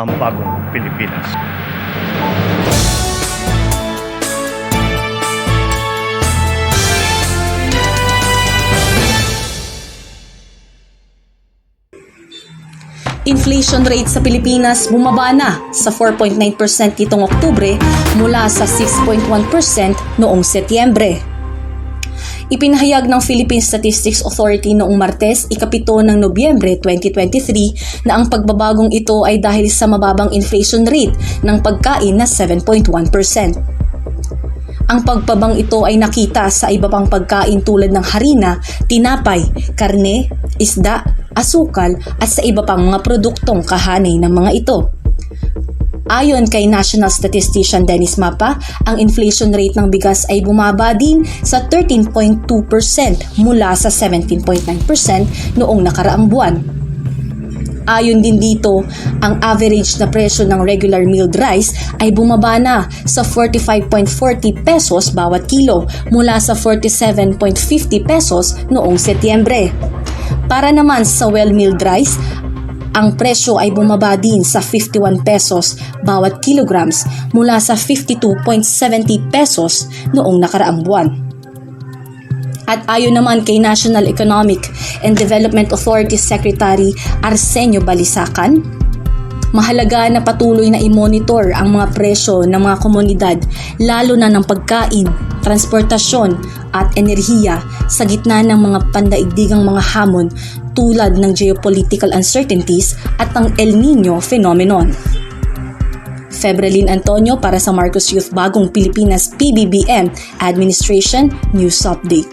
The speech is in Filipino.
ang bagong Pilipinas. Inflation rate sa Pilipinas bumaba na sa 4.9% nitong Oktubre mula sa 6.1% noong Setyembre. Ipinahayag ng Philippine Statistics Authority noong Martes, ikapito ng Nobyembre 2023 na ang pagbabagong ito ay dahil sa mababang inflation rate ng pagkain na 7.1%. Ang pagpabang ito ay nakita sa iba pang pagkain tulad ng harina, tinapay, karne, isda, asukal at sa iba pang mga produktong kahanay ng mga ito. Ayon kay National Statistician Dennis Mapa, ang inflation rate ng bigas ay bumaba din sa 13.2% mula sa 17.9% noong nakaraang buwan. Ayon din dito, ang average na presyo ng regular milled rice ay bumaba na sa 45.40 pesos bawat kilo mula sa 47.50 pesos noong Setyembre. Para naman sa well-milled rice, ang presyo ay bumaba din sa 51 pesos bawat kilograms mula sa 52.70 pesos noong nakaraang buwan. At ayon naman kay National Economic and Development Authority Secretary Arsenio Balisacan, mahalaga na patuloy na i-monitor ang mga presyo ng mga komunidad lalo na ng pagkain, transportasyon at enerhiya sa gitna ng mga pandaigdigang mga hamon tulad ng geopolitical uncertainties at ang El Nino phenomenon. Febreline Antonio para sa Marcos Youth Bagong Pilipinas PBBM Administration News Update.